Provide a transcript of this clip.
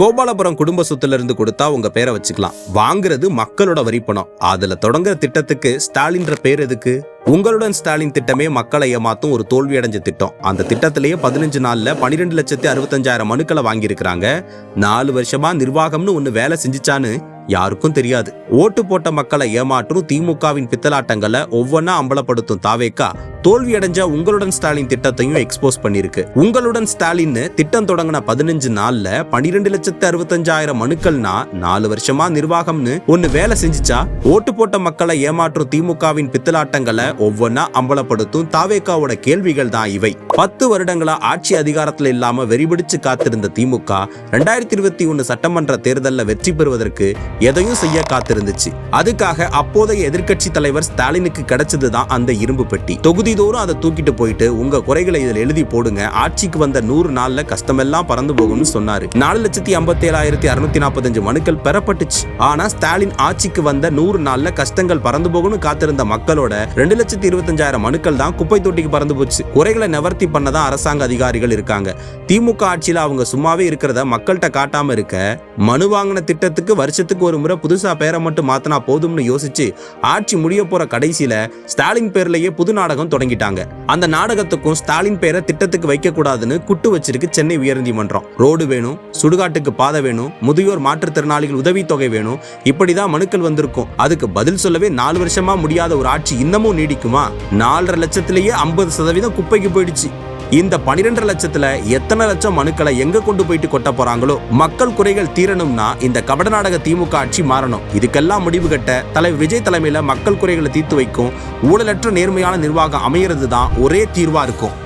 கோபாலபுரம் குடும்ப சொத்துல இருந்து கொடுத்தா உங்க பேரை வச்சுக்கலாம். வாங்குறது மக்களோட வரி பணம். அதுல தொடங்குற திட்டத்துக்கு ஸ்டாலின்ற பேர் எதுக்கு? உங்களுடன் ஸ்டாலின் திட்டமே மக்களை ஏமாத்தும் ஒரு தோல்வி அடைஞ்ச திட்டம். அந்த திட்டத்திலேயே பதினஞ்சு நாள்ல பன்னிரெண்டு லட்சத்தி அறுபத்தஞ்சாயிரம் மனுக்களை வாங்கியிருக்கிறாங்க. நாலு வருஷமா நிர்வாகம்னு ஒன்று வேலை செஞ்சுச்சான்னு யாருக்கும் தெரியாது. ஓட்டு போட்ட மக்களை ஏமாற்றும் திமுகவின் பித்தலாட்டங்களை ஒவ்வொன்னா அம்பலப்படுத்தும் தாவேக்கா தோல்வி அடைஞ்ச உங்களுடன் ஸ்டாலின் திட்டத்தையும் எக்ஸ்போஸ் பண்ணிருக்கு உங்களுடன் ஸ்டாலின் திட்டம் தொடங்கின பதினஞ்சு நாள்ல பனிரெண்டு லட்சத்து அறுபத்தஞ்சாயிரம் மனுக்கள்னா நாலு வருஷமா நிர்வாகம்னு ஒன்னு வேலை செஞ்சுச்சா? ஓட்டு போட்ட மக்களை ஏமாற்றும் திமுகவின் பித்தலாட்டங்களை ஒவ்வொன்னா அம்பலப்படுத்தும் தாவேக்காவோட கேள்விகள் தான் இவை. பத்து வருடங்களா ஆட்சி அதிகாரத்தில் இல்லாம வெறிபிடிச்சு காத்திருந்த திமுக ரெண்டாயிரத்தி இருபத்தி ஒன்னு சட்டமன்ற தேர்தலில் வெற்றி பெறுவதற்கு எதையும் செய்ய காத்திருந்துச்சு. அதுக்காக அப்போதைய எதிர்க்கட்சி தலைவர் ஸ்டாலினுக்கு கிடைச்சதுதான் அந்த இரும்பு பெட்டி. தொகுதிதோறும் அதை தூக்கிட்டு போயிட்டு உங்க குறைகளை இதில் எழுதி போடுங்க. ஆட்சிக்கு வந்த நூறு நாள்ல கஷ்டமெல்லாம் பறந்து போகும்னு சொன்னாரு. நாலு லட்சத்தி ஐம்பத்தி ஏழாயிரத்தி அறுநூத்தி நாற்பத்தஞ்சு மனுக்கள் பெறப்பட்டுச்சு. ஆனா ஸ்டாலின் ஆட்சிக்கு வந்த நூறு நாள்ல கஷ்டங்கள் பறந்து போகும்னு காத்திருந்த மக்களோட ரெண்டு லட்சத்தி இருபத்தஞ்சாயிரம் மனுக்கள் தான் குப்பை தொட்டிக்கு பறந்து போச்சு. குறைகளை நிவர்த்தி பண்ணதான் அரசாங்க அதிகாரிகள் இருக்காங்க. திமுக ஆட்சியில் அவங்க சும்மாவே இருக்கிறத மக்கள்கிட்ட காட்டாம இருக்க மனு வாங்கின திட்டத்துக்கு வருஷத்துக்கு ஒரு முறை புதுசா பேரை மட்டும் மாத்தினா போதும்னு யோசிச்சு ஆட்சி முடிய போற கடைசியில ஸ்டாலின் பேர்லயே புது நாடகம் தொடங்கிட்டாங்க. அந்த நாடகத்துக்கும் ஸ்டாலின் பேரை திட்டத்துக்கு வைக்க கூடாதுன்னு குட்டு வச்சிருக்கு சென்னை உயர்நீதிமன்றம். ரோடு வேணும் சுடுகாட்டுக்கு பாதை வேணும் முதியோர் மாற்றுத்திறனாளிகள் உதவித்தொகை வேணும் இப்படிதான் மனுக்கள் வந்திருக்கும். அதுக்கு பதில் சொல்லவே நாலு வருஷமா முடியாத ஒரு ஆட்சி இன்னமும் நீடிக்குமா? நாலரை லட்சத்திலேயே ஐம்பது சதவீதம் குப்பைக்கு போயிடுச்சு. இந்த பனிரெண்டு லட்சத்துல எத்தனை லட்சம் மனுக்களை எங்க கொண்டு போயிட்டு கொட்ட போறாங்களோ மக்கள் குறைகள் தீரணும்னா இந்த கபட நாடக திமுக ஆட்சி மாறணும். இதுக்கெல்லாம் முடிவு கட்ட தலைவர் விஜய் தலைமையில மக்கள் குறைகளை தீர்த்து வைக்கும் ஊழலற்ற நேர்மையான நிர்வாகம் அமையிறது தான் ஒரே தீர்வா இருக்கும்.